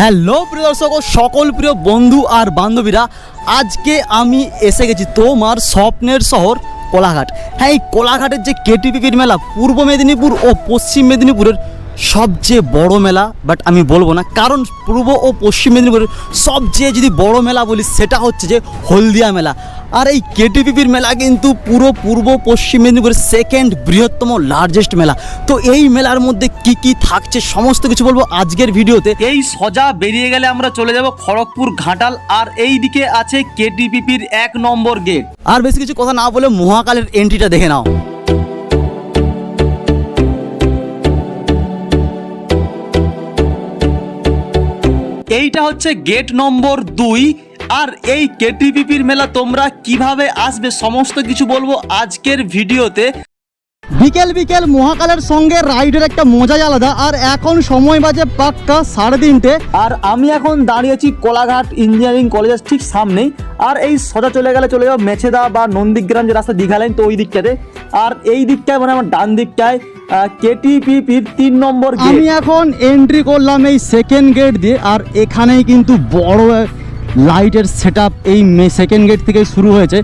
Hello প্রিয় দর্শক ও সকল প্রিয় বন্ধু আর বান্ধবীরা, আজকে আমি এসে গেছি তোমার স্বপ্নের শহর কোলাঘাট। হ্যাঁ এই কোলাঘাটের যে কেটিপিকেট মেলা পূর্ব মেদিনীপুর ও পশ্চিম মেদিনীপুরের সবচেয়ে বড় মেলা বাট আমি বলব না। কারণ পূর্ব ও পশ্চিম মেদিনীপুরের সবচেয়ে যদি বড় মেলা বলি সেটা হচ্ছে যে হলদিয়া মেলা। আর এই কেটিপিপির মেলা কিন্তু পুরো পূর্ব পশ্চিম মেদিনীপুরের সেকেন্ড বৃহত্তম লার্জেস্ট মেলা। তো এই মেলার মধ্যে কি কি থাকছে সমস্ত কিছু বলব আজকের ভিডিওতে। এই সজা বেরিয়ে গেলে আমরা চলে যাব খড়গপুর ঘাটাল আর এই দিকে আছে কেটিপিপির এক নম্বর গেট আর বেশি কিছু কথা না বলে মহাকালের এন্ট্রিটা দেখে নাও। এইটা হচ্ছে গেট নম্বর দুই। আর এই কেটিপিপির মেলা তোমরা কীভাবে আসবে সমস্ত কিছু বলব আজকের ভিডিওতে। বিকেল বিকেল মহাকালের সঙ্গে রাইডের একটা মজাই আলাদা আর এখন সময় বাজে পাক্কা সাড়ে তিনটে। আর আমি এখন দাঁড়িয়েছি কোলাঘাট ইঞ্জিনিয়ারিং কলেজের ঠিক সামনেই। আর এই সোজা চলে গেলে চলে যাব মেছেদা বা নন্দীগ্রাম যে রাস্তা দীঘা লাইন তো ওই দিকটাতে। আর এই দিকটায় মানে আমার ডান দিকটায় কেটিপিপির তিন নম্বর আমি এখন এন্ট্রি করলাম এই সেকেন্ড গেট দিয়ে, আর এখানেই কিন্তু বড় লাইটের সেট এই সেকেন্ড গেট থেকে শুরু হয়েছে।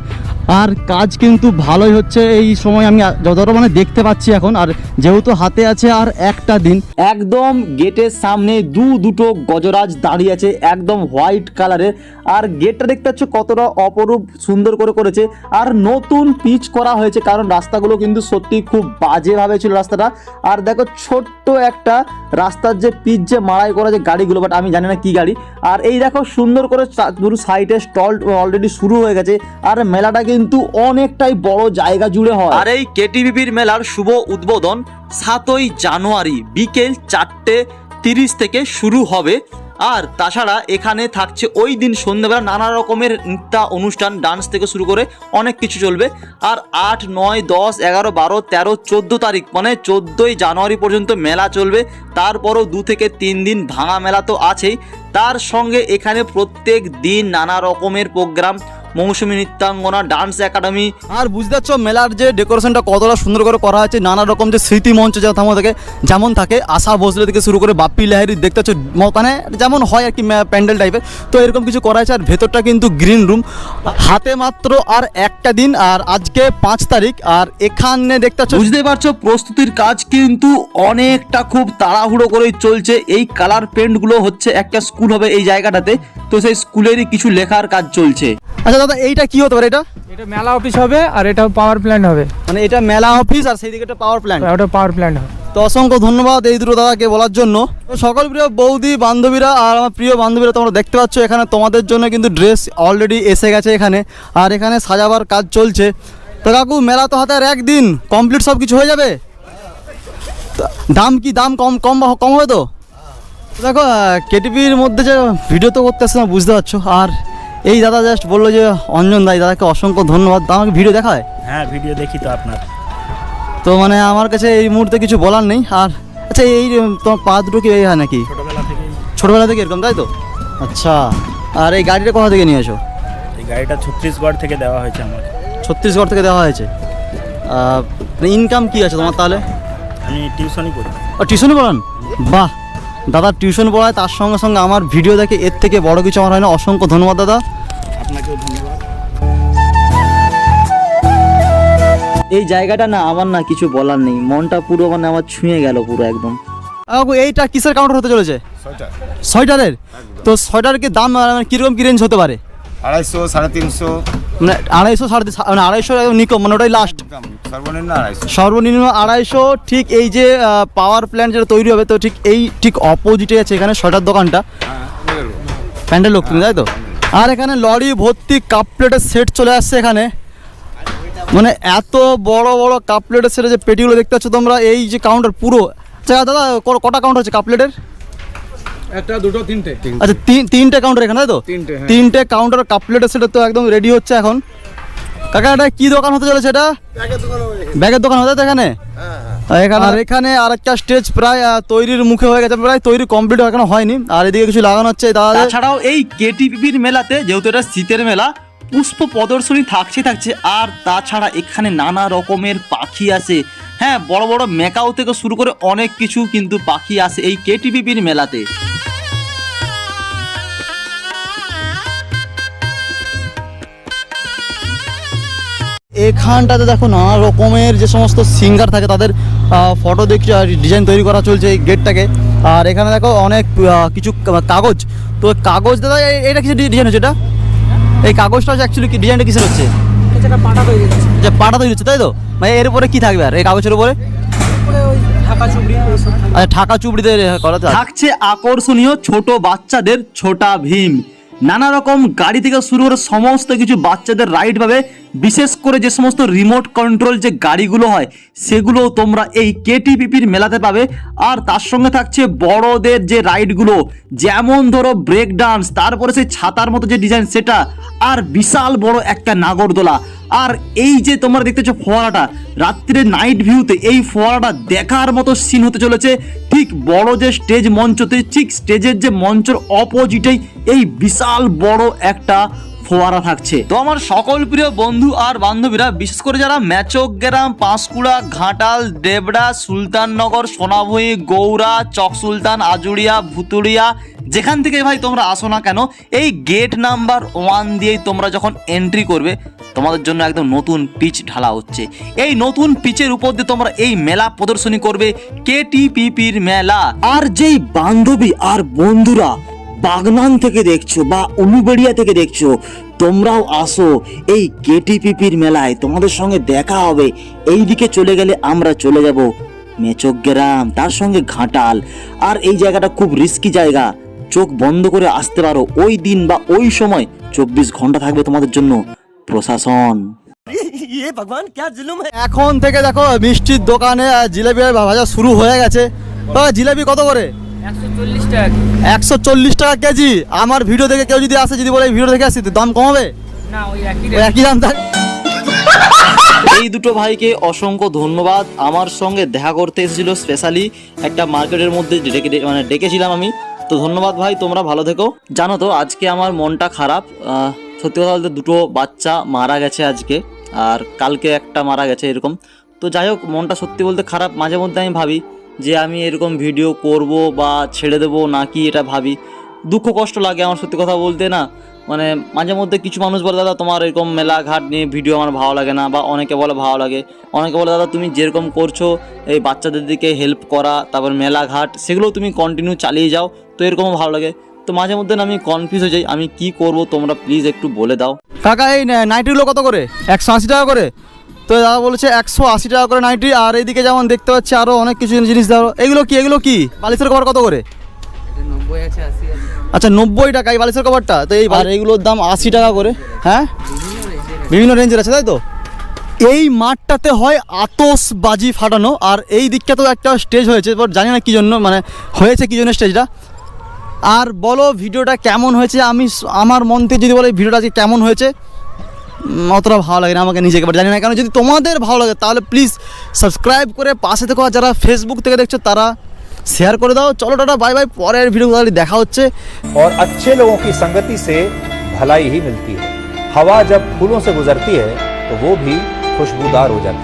আর কাজ কিন্তু ভালোই হচ্ছে। এই সময় আমি যতটা মানে দেখতে পাচ্ছি এখন, আর যেহেতু হাতে আছে আর একটা দিন। একদম গেটের সামনে দু দুটো গজরাজ দাঁড়িয়ে আছে, একদম হোয়াইট কালারের। আর গেটটা দেখতে পাচ্ছ কতটা অপরূপ সুন্দর করে করেছে। আর নতুন পিচ করা হয়েছে, কারণ রাস্তাগুলো কিন্তু সত্যি খুব বাজেভাবে ছিল রাস্তাটা। আর দেখো ছোট্ট একটা রাস্তার যে পিচ যে মাড়াই করা যে গাড়িগুলো বাট আমি জানি না কি গাড়ি। আর এই দেখো সুন্দর করে পুরো সাইডে স্টল অলরেডি শুরু হয়ে গেছে। আর মেলাটা কিন্তু অনেকটাই বড় জায়গা জুড়ে হয়। আর এই কেটিভিপির মেলার শুভ উদ্বোধন সাতই জানুয়ারি বিকেল চারটে তিরিশ থেকে শুরু হবে। আর তাছাড়া এখানে থাকছে ওই দিন সন্ধ্যেবেলা নানা রকমের নৃত্য অনুষ্ঠান, ডান্স থেকে শুরু করে অনেক কিছু চলবে। আর আট, নয়, দশ, এগারো, বারো, তেরো, চোদ্দ তারিখ মানে চোদ্দোই জানুয়ারি পর্যন্ত মেলা চলবে। তারপরও দু থেকে তিন দিন ভাঙা মেলা তো আছেই। তার সঙ্গে এখানে প্রত্যেক দিন নানা রকমের programme Mousumi Nrityangana dance academy আর বুঝতে পারছ মেলার যে ডেকোরেশনটা কতটা সুন্দর করে করা হয়েছে নানা রকম যে স্মৃতি মঞ্চ যা থামো থাকে যেমন থাকে আশা ভোসলে থেকে শুরু করে বাপ্পি লাহিরি দেখতে পাচ্ছ মানে যেমন হয় আর কি প্যান্ডেল টাইপের তো এরকম কিছু করা হয়েছে আর ভেতরটা কিন্তু গ্রিন রুম হাতে মাত্র আর একটা দিন আর আজকে পাঁচ তারিখ আর এখানে দেখতে পাচ্ছ বুঝতে পারছ প্রস্তুতির কাজ কিন্তু অনেকটা খুব তাড়াহুড়ো করেই চলছে। এই কালার পেন্টগুলো হচ্ছে একটা স্কুল হবে এই জায়গাটাতে। তো সেই স্কুলেরই কিছু লেখার কাজ চলছে। আচ্ছা দাদা এইটা কি হতে পারে এটা? এটা মেলা অফিস হবে আর এটা পাওয়ার প্ল্যান্ট হবে। মানে এটা মেলা অফিস আর সেই দিকে একটা পাওয়ার প্ল্যান্ট ওটা পাওয়ার প্ল্যান্ট হবে। তো অসংখ্য ধন্যবাদ এই দুটো দাদাকে বলার জন্য। তো সকল প্রিয় বৌদি বান্ধবীরা আর আমার প্রিয় বান্ধবীরা তোমরা দেখতে পাচ্ছ এখানে তোমাদের জন্য কিন্তু ড্রেস অলরেডি এসে গেছে এখানে। আর এখানে সাজাবার কাজ চলছে। তো কাকু মেলা তো হাতে আর একদিন। কমপ্লিট সব কিছু হয়ে যাবে? দাম কি দাম কম কম কম হবে তো? তো দেখো কেটিপির মধ্যে যে ভিডিও তো করতে আসছে না বুঝতে পারছ। আর এই দাদা জাস্ট বলল যে অঞ্জন দাই দাদাকে অসংখ্য ধন্যবাদ। আমাকে ভিডিও দেখায়? হ্যাঁ ভিডিও দেখি তো আপনার। তো মানে আমার কাছে এই মুহূর্তে কিছু বলার নেই। আর আচ্ছা এই তোমার পা দুটো কি এই হয় নাকি? ছোটোবেলা থেকে এরকম তাই তো? আচ্ছা আর এই গাড়িটা কোথা থেকে নিয়ে এসো? এই গাড়িটা ছত্তিশগড় থেকে দেওয়া হয়েছে আমাকে। ছত্তিশগড় থেকে দেওয়া হয়েছে। ইনকাম কি আছে তোমার তাহলে? আমি টিউশনই করি ও টিউশন পড়ান? বাহ! দাদা টিউশন পড়ায় তার সঙ্গে সঙ্গে আমার ভিডিও দেখে এর থেকে বড় কিছু আমার হয় না। অসংখ্য ধন্যবাদ দাদা। আপনাকেও ধন্যবাদ। এই জায়গাটা না আমার না কিছু বলার নেই। মনটা পুরো মানে আমার ছুঁয়ে গেল পুরো একদম। এইটা কিসের কাউন্টার হতে চলেছে? সোয়েটারের তো সোয়েটারের কি দাম কি কীরকম কী রেঞ্জ হতে পারে? আড়াইশো সাড়ে তিনশো। মানে আড়াইশো সাড়ে মানে আড়াইশো নিকম মানে ওটাই লাস্ট সর্বনিম্ন আড়াইশো। সর্বনিম্ন আড়াইশো ঠিক এই যে পাওয়ার প্ল্যান্ট যেটা তৈরি হবে তো ঠিক এই ঠিক অপোজিটে আছে এখানে শটার দোকানটা। প্যান্ডেল লোক তুমি তাই তো? আর এখানে লরি ভর্তি কাপ প্লেটের সেট চলে আসছে এখানে। মানে এত বড় বড় কাপ প্লেটের সেটে যে পেটিগুলো দেখতে পাচ্ছ তোমরা এই যে কাউন্টার পুরো। আচ্ছা দাদা কটা কাউন্টার আছে কাপ প্লেটের একটা দুটো তিনটে। আচ্ছা তিন তিনটে কাউন্টার এখানে তাই তো? তিনটে, হ্যাঁ। তিনটে কাউন্টার কাপ প্লেটের সেট তো একদম রেডি হচ্ছে এখন। কাকা এটা কি দোকান হতে চলেছে এটা? ব্যাগের দোকান হতে তো এখানে? আর এখানে আর এখানে আর একটা স্টেজ প্রায় তৈরির মুখে হয়ে গেছে প্রায় তৈরি কমপ্লিট এখনও হয়নি। আর এদিকে কিছু লাগানো হচ্ছে দাদা তাছাড়াও এই কেটিপিপির মেলাতে যেহেতু এটা শীতের মেলা পুষ্প প্রদর্শনী থাকছে থাকছে। আর তাছাড়া এখানে নানা রকমের পাখি আছে হ্যাঁ বড় বড় মেকাও থেকে শুরু করে অনেক কিছু কিন্তু পাখি আসে এই কেটিপিপির মেলাতে। এখানটাতে দেখো নানা রকমের যে সমস্ত সিঙ্গার থাকে তাদের ফটো দেখছি আর ডিজাইন তৈরি করা চলছে এই গেটটাকে আর এখানে দেখো অনেক কিছু কাগজ। তো কাগজ দাদা এটা কিছু ডিজাইন হচ্ছে এটা? এই কাগজটা হচ্ছে অ্যাকচুয়ালি কি ডিজাইনটা কিসের হচ্ছে? এটা পাটা তৈরি হচ্ছে। যে পাটা তৈরি হচ্ছে তাই তো? মানে এর উপরে কি থাকবে আর এই কাগজের উপরে? ঢাকা আচ্ছা চুবড়িতে থাকছে আকর্ষণীয় ছোট বাচ্চাদের ছোটা ভীম। নানা রকম গাড়ি থেকে শুরু করে সমস্ত কিছু বাচ্চাদের রাইড পাবে। বিশেষ করে যে সমস্ত রিমোট কন্ট্রোল যে গাড়িগুলো হয় সেগুলো তোমরা এই কেটিপিপির মেলাতে পাবে। আর তার সঙ্গে থাকছে বড়দের যে রাইডগুলো যেমন ধরো ব্রেক ডান্স তারপরে সেই ছাতার মতো যে ডিজাইন সেটা, আর বিশাল বড় একটা নাগরদোলা। আর এই যে তোমরা দেখতেছো ফোয়ারাটা, রাত্রে নাইট ভিউতে এই ফোয়ারাটা দেখার মতো সিন হতে চলেছে। ঠিক বড় যে স্টেজ মঞ্চতে, ঠিক স্টেজের যে মঞ্চের অপোজিটেই এই বিশাল বড় একটা ফোয়ারা থাকছে। তো আমার সকল প্রিয় বন্ধু আর বান্ধবীরা, বিশেষ করে যারা ম্যাচক গ্রাম পাঁশকুড়া, ঘাটাল, দেবড়া, সুলতাননগর সোনাভূমি গৌরা চক সুলতান, আজুড়িয়া, ভুতুড়িয়া, যেখান থেকে ভাই তোমরা আসো না কেন, এই গেট নাম্বার ওয়ান দিয়েই তোমরা যখন এন্ট্রি করবে, তোমাদের জন্য একদম নতুন পিচ ঢালা হচ্ছে। এই নতুন পিচের উপর দিয়ে তোমরা এই মেলা প্রদর্শনী করবে কেটিপিপির মেলা। আর যেই বান্ধবী আর বন্ধুরা বাগনান থেকে দেখছ বা উলুবেড়িয়া থেকে দেখছ তোমরাও আসো এই কেটিপিপির মেলায় তোমাদের সঙ্গে দেখা হবে। এই দিকে চলে গেলে আমরা চলে যাব মেচক গ্রাম তার সঙ্গে ঘাটাল। আর এই জায়গাটা খুব রিস্কি জায়গা চোখ বন্ধ করে আসতে পারো। ওই দিন বা ওই সময় চব্বিশ ঘণ্টা থাকবে তোমাদের জন্য প্রশাসন। এখন থেকে দেখো মিষ্টির দোকানে জিলেবি ভাজা শুরু হয়ে গেছে। জিলেবি কত করে? একশো চল্লিশ টাকা কেজি। আমার ভিডিও দেখে কেউ যদি আসে যদি বলে ভিডিও দেখে আসি তো দাম কমাবে? না ওই একই দাম থাকে এই দুটো ভাইকে অসংখ্য ধন্যবাদ। আমার সঙ্গে দেখা করতে এসেছিল স্পেশালি একটা মার্কেটের মধ্যে ডেকে মানে ডেকেছিলাম আমি। তো ধন্যবাদ ভাই তোমরা ভালো থেকো। জানো তো আজকে আমার মনটা খারাপ। সত্যি কথা বলতে দুটো বাচ্চা মারা গেছে আজকে আর কালকে একটা মারা গেছে এরকম। তো যাই হোক মনটা সত্যি বলতে খারাপ মাঝে মধ্যে আমি ভাবি যে আমি এরকম ভিডিও করব বা ছেড়ে দেবো নাকি এটা ভাবি। দুঃখ কষ্ট লাগে আমার সত্যি কথা বলতে না। মানে মাঝে মধ্যে কিছু মানুষ বলে, দাদা, তোমার এরকম মেলা ঘাট নিয়ে ভিডিও আমার ভালো লাগে না বা অনেকে বলে ভালো লাগে। অনেকে বলে, দাদা, তুমি যেরকম করছ, এই বাচ্চাদের দিকে হেল্প করা, তারপর মেলা ঘাট সেগুলো তুমি কন্টিনিউ চালিয়ে যাও, তো এরকমও ভালো লাগে। তো মাঝে মধ্যে আমি কনফিউজ হয়ে যাই, আমি কি করব, তোমরা প্লিজ একটু বলে দাও। কাকা, এই নাইটিগুলো কত করে? একশো আশি টাকা করে। তো দাদা বলেছে একশো আশি টাকা করে নাইটি আর এইদিকে যেমন দেখতে পাচ্ছি আরও অনেক কিছু জিনিস দেওয়া এগুলো কি এগুলো কি? বালিশের কভার কত করে? আচ্ছা নব্বই টাকা এই বালিশের কভারটা? তো এই আর এইগুলোর দাম আশি টাকা করে। হ্যাঁ? বিভিন্ন রেঞ্জের আছে। তাই তো? এই মাঠটাতে হয় আতসবাজি ফাটানো আর এই দিকটা তো একটা স্টেজ হয়েছে এবার জানি না কী জন্য মানে হয়েছে কী জন্য স্টেজটা আর বলো ভিডিওটা কেমন হয়েছে? আমি আমার মন থেকে যদি বলে ভিডিওটা আজকে কেমন হয়েছে? অতটা ভালো লাগে না আমাকে নিজেকে বাট জানি না কেন যদি তোমাদের ভালো লাগে তাহলে প্লিজ সাবস্ক্রাইব করে পাশে থেকো আর যারা ফেসবুক থেকে দেখছো তারা শেয়ার করে দাও চলো টাটা বাই বাই পরের ভিডিও দেখা হচ্ছে और अच्छे लोगों की संगति से भलाई ही मिलती है हवा जब फूलों से गुजरती है तो वो भी खुशबूदार हो जाती है